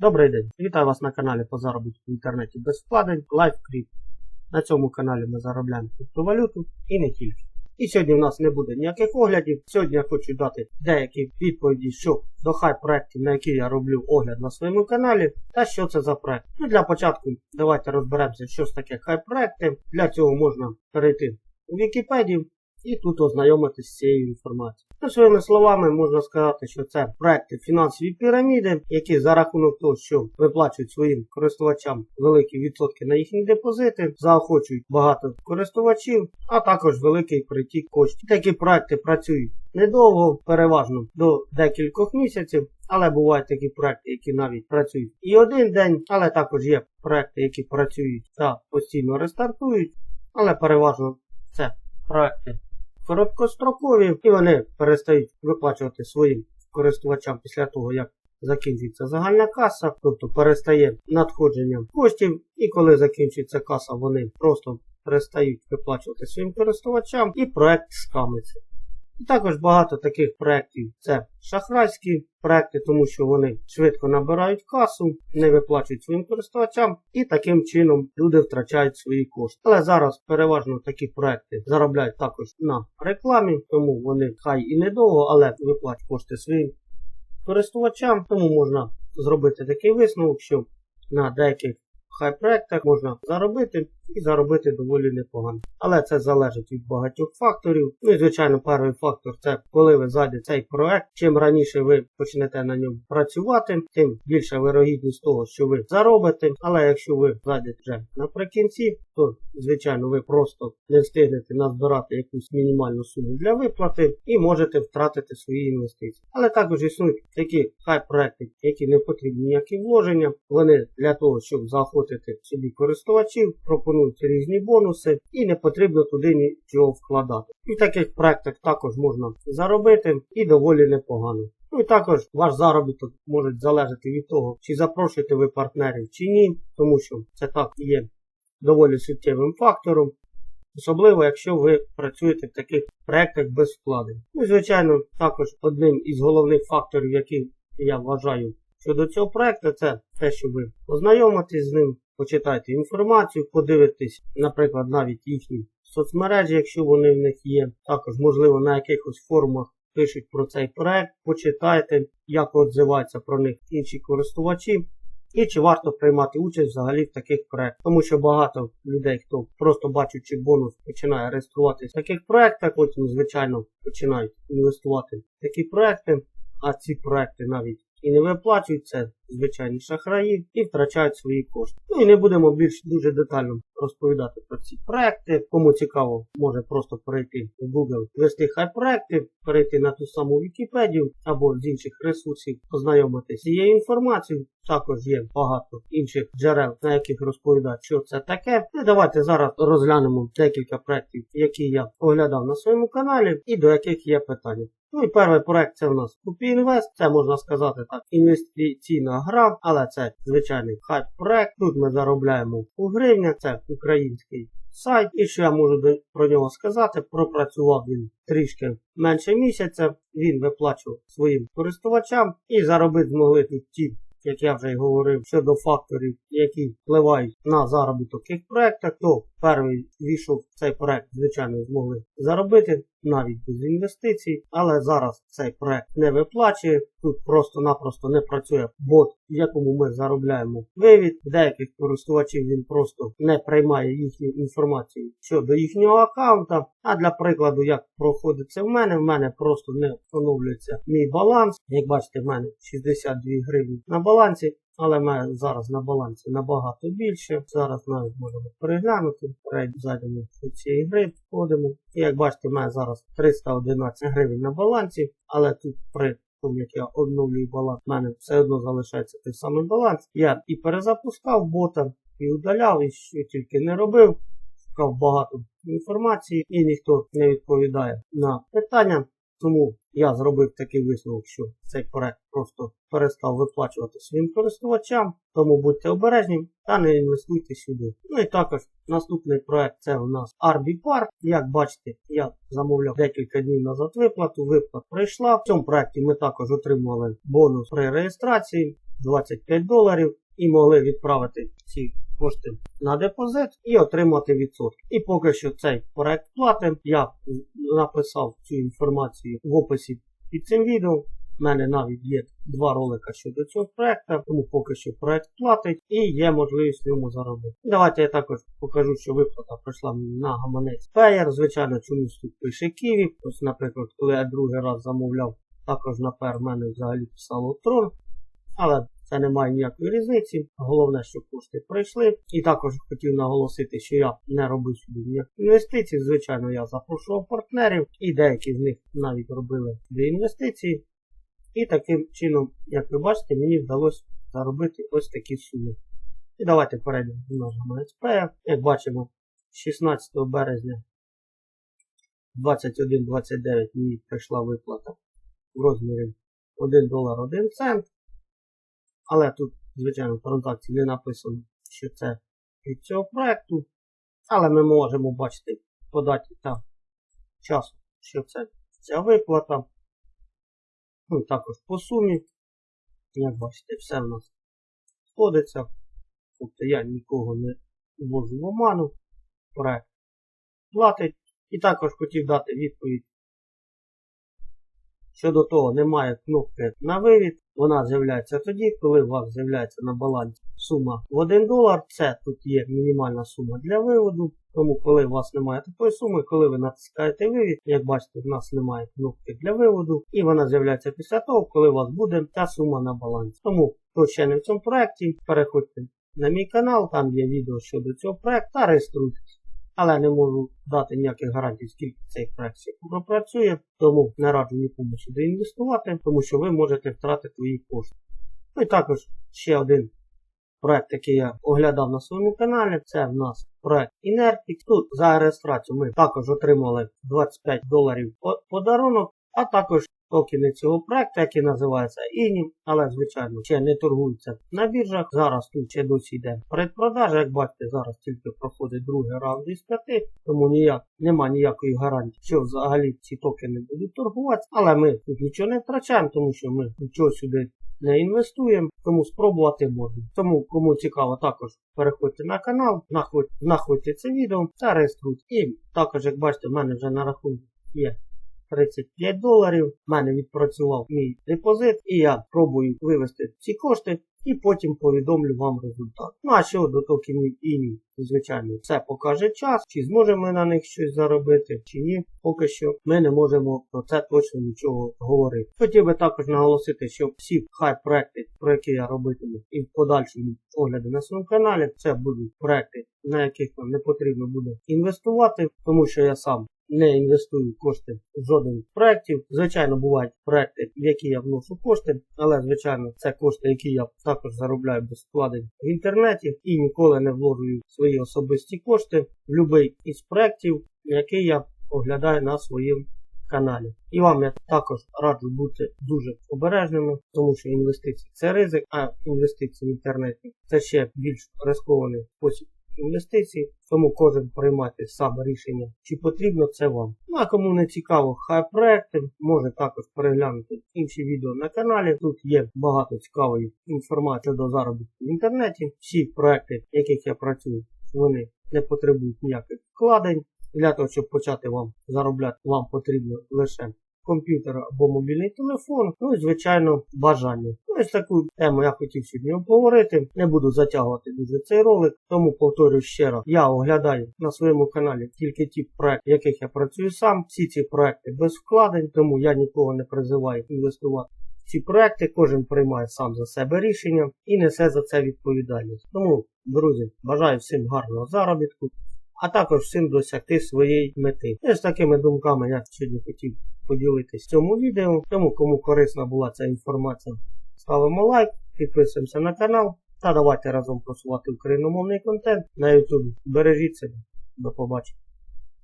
Добрий день! Вітаю вас на каналі по заробітку в інтернеті без вкладень LiveCrypt. На цьому каналі ми заробляємо криптовалюту і не тільки. І сьогодні в нас не буде ніяких оглядів. Сьогодні я хочу дати деякі відповіді що до хай проєктів, на які я роблю огляд на своєму каналі, та що це за проект. Ну для початку давайте розберемося, що ж таке хай проекти. Для цього можна перейти у Вікіпедію і тут ознайомитись з цією інформацією. Своїми словами можна сказати, що це проекти фінансові піраміди, які за рахунок того, що виплачують своїм користувачам великі відсотки на їхні депозити, заохочують багато користувачів, а також великий притік коштів. Такі проекти працюють недовго, переважно до декількох місяців. Але бувають такі проекти, які навіть працюють і один день, але також є проекти, які працюють та постійно рестартують, але переважно це проекти короткострокові, і вони перестають виплачувати своїм користувачам після того, як закінчується загальна каса, тобто перестає надходження коштів, і коли закінчується каса, вони просто перестають виплачувати своїм користувачам, і проект скамиться. І також багато таких проєктів це шахрайські проекти, тому що вони швидко набирають касу, не виплачують своїм користувачам, і таким чином люди втрачають свої кошти. Але зараз переважно такі проекти заробляють також на рекламі, тому вони хай і недовго, але виплачують кошти своїм користувачам, тому можна зробити такий висновок, що на деяких хай проектах можна заробити і заробити доволі непогано. Але це залежить від багатьох факторів. Ну і звичайно, перший фактор це коли ви зайдете цей проект. Чим раніше ви почнете на ньому працювати, тим більша вирогідність того, що ви заробите. Але якщо ви зайдете вже наприкінці, то звичайно ви просто не встигнете назбирати якусь мінімальну суму для виплати і можете втратити свої інвестиції. Але також існують такі хай проекти, які не потрібні ніякі вложення. Вони для того, щоб заохотити собі користувачів, пропонують пропонують різні бонуси і не потрібно туди нічого вкладати. І таких проектах також можна заробити і доволі непогано. Ну і також ваш заробіток може залежати від того, чи запрошуєте ви партнерів чи ні, тому що це так є доволі суттєвим фактором. Особливо, якщо ви працюєте в таких проєктах без вкладень. Ну звичайно, також одним із головних факторів, який я вважаю щодо цього проєкту, це те, що ви познайомитесь з ним, почитайте інформацію, подивитесь, наприклад, навіть їхні соцмережі, якщо вони в них є. Також, можливо, на якихось форумах пишуть про цей проект, почитайте, як відзиваються про них інші користувачі. І чи варто приймати участь взагалі в таких проєктах. Тому що багато людей, хто просто бачучи бонус, починає реєструватися в таких проєктах, потім, звичайно, починають інвестувати в такі проекти, а ці проекти навіть і не виплачують це звичайні шахраї і втрачають свої кошти. Ну і не будемо більш дуже детально розповідати про ці проекти. Кому цікаво, може просто перейти в Google, ввести хай проекти, перейти на ту саму Вікіпедію або з інших ресурсів, познайомитися з цією інформацією. Також є багато інших джерел, на яких розповідають, що це таке. І давайте зараз розглянемо декілька проєктів, які я оглядав на своєму каналі, і до яких є питання. Ну і перший проект це у нас Купі-Інвест, це можна сказати так, інвестиційна гра, але це звичайний хайп проект. Тут ми заробляємо у гривня, це український сайт. І що я можу про нього сказати, пропрацював він трішки менше місяця, він виплачував своїм користувачам і заробити змогли тут ті як я вже й говорив, щодо факторів, які впливають на заробіток цих проєктах, то перший війшов цей проект, звичайно, змогли заробити навіть без інвестицій, але зараз цей проект не виплачує. Тут просто-напросто не працює бот, якому ми заробляємо вивід. Деяких користувачів він просто не приймає їхню інформацію щодо їхнього аккаунта. А для прикладу, як проходить це в мене, в мене просто не встановлюється мій баланс. Як бачите, в мене 62 гривні на балансі. Але має зараз на балансі набагато більше. Зараз навіть можемо переглянути. Зайдемо до цієї гри, входимо. І як бачите, має зараз 311 гривень на балансі, але тут при тому, як я обновлюю баланс, в мене все одно залишається той самий баланс. Я і перезапускав бота, і удаляв, і що тільки не робив. Шукав багато інформації і ніхто не відповідає на питання. Тому я зробив такий висновок, що цей проект просто перестав виплачувати своїм користувачам, тому будьте обережні та не інвестуйте сюди. Ну і також наступний проект це у нас Arbipar. Як бачите, я замовляв декілька днів назад виплату, виплата прийшла. В цьому проекті ми також отримали бонус при реєстрації. 25 доларів і могли відправити ці кошти на депозит і отримати відсотки. І поки що цей проект плати, я написав цю інформацію в описі під цим відео. У мене навіть є два ролика щодо цього проекту, тому поки що проект платить і є можливість в ньому заробити. Давайте я також покажу, що виплата прийшла на гаманець Payer. Звичайно, чомусь тут пише Київ. Ось, наприклад, коли я другий раз замовляв, також на пер в мене взагалі писало Трон. Але це не має ніякої різниці. Головне, що кошти прийшли. І також хотів наголосити, що я не робив сюди ніяких інвестицій. Звичайно, я запрошував партнерів, і деякі з них навіть робили сюди інвестиції. І таким чином, як ви бачите, мені вдалося заробити ось такі суми. І давайте перейдемо до нашого МСП. Як бачимо, 16 березня 21.29 мені прийшла виплата в розмірі 1 долар 1 цент. Але тут, звичайно, в транзакції не написано, що це від цього проєкту. Але ми можемо бачити по даті та часу, що це ця виплата. Ну, також по сумі. Як бачите, все в нас сходиться. Тобто я нікого не ввожу в оману. Проект платить. І також хотів дати відповідь. Щодо того, немає кнопки на вивід. Вона з'являється тоді, коли у вас з'являється на балансі сума в 1 долар. Це тут є мінімальна сума для виводу. Тому, коли у вас немає такої суми, коли ви натискаєте вивід, як бачите, в нас немає кнопки для виводу, і вона з'являється після того, коли у вас буде ця сума на балансі. Тому, хто ще не в цьому проєкті, переходьте на мій канал, там є відео щодо цього проєкту та реєструйтесь. Але не можу дати ніяких гарантій, скільки цей проект пропрацює, тому не раджу нікому сюди інвестувати, тому що ви можете втратити свої кошти. Ну і також ще один проект, який я оглядав на своєму каналі, це в нас проект Inertix. Тут за реєстрацію ми також отримали 25 доларів подарунок, а також токени цього проекту, який називається INI, але, звичайно, ще не торгуються на біржах. Зараз тут ще досі йде предпродажа. Як бачите, зараз тільки проходить другий раунд із п'яти, тому ніяк, нема ніякої гарантії, що взагалі ці токени будуть торгуватися. Але ми тут нічого не втрачаємо, тому що ми нічого сюди не інвестуємо, тому спробувати можна. Тому, кому цікаво, також переходьте на канал, знаходьте це відео та реєструйте. І також, як бачите, в мене вже на рахунку є 35 доларів. У мене відпрацював мій депозит, і я пробую вивести ці кошти і потім повідомлю вам результат. Ну а щодо токенів іні, звичайно, це покаже час, чи зможемо ми на них щось заробити, чи ні. Поки що ми не можемо про це точно нічого говорити. Хотів би також наголосити, що всі хай проекти, про які я робитиму, і в подальшому огляди на своєму каналі, це будуть проекти, на яких вам не потрібно буде інвестувати, тому що я сам не інвестую кошти в жоден з проєктів. Звичайно, бувають проекти, в які я вношу кошти, але, звичайно, це кошти, які я також заробляю без вкладень в інтернеті і ніколи не вложую свої особисті кошти в будь-який із проєктів, який я оглядаю на своєму каналі. І вам я також раджу бути дуже обережними, тому що інвестиції це ризик, а інвестиції в інтернеті це ще більш рискований спосіб інвестицій, тому кожен приймати сам рішення, чи потрібно це вам. Ну а кому не цікаво, хай проекти, може також переглянути інші відео на каналі. Тут є багато цікавої інформації до заробітку в інтернеті. Всі проекти, в яких я працюю, вони не потребують ніяких вкладень. Для того, щоб почати вам заробляти, вам потрібно лише комп'ютер або мобільний телефон, ну і, звичайно, бажання. Ну, ось таку тему я хотів сьогодні обговорити. Не буду затягувати дуже цей ролик, тому повторюю ще раз, я оглядаю на своєму каналі тільки ті проекти, в яких я працюю сам. Всі ці проекти без вкладень, тому я нікого не призиваю інвестувати. Ці проекти кожен приймає сам за себе рішення і несе за це відповідальність. Тому, друзі, бажаю всім гарного заробітку, а також всім досягти своєї мети. І з такими думками я сьогодні хотів поділитись цьому відео. Тому кому корисна була ця інформація, ставимо лайк, підписуємося на канал та давайте разом просувати україномовний контент на YouTube. Бережіть себе. До побачення.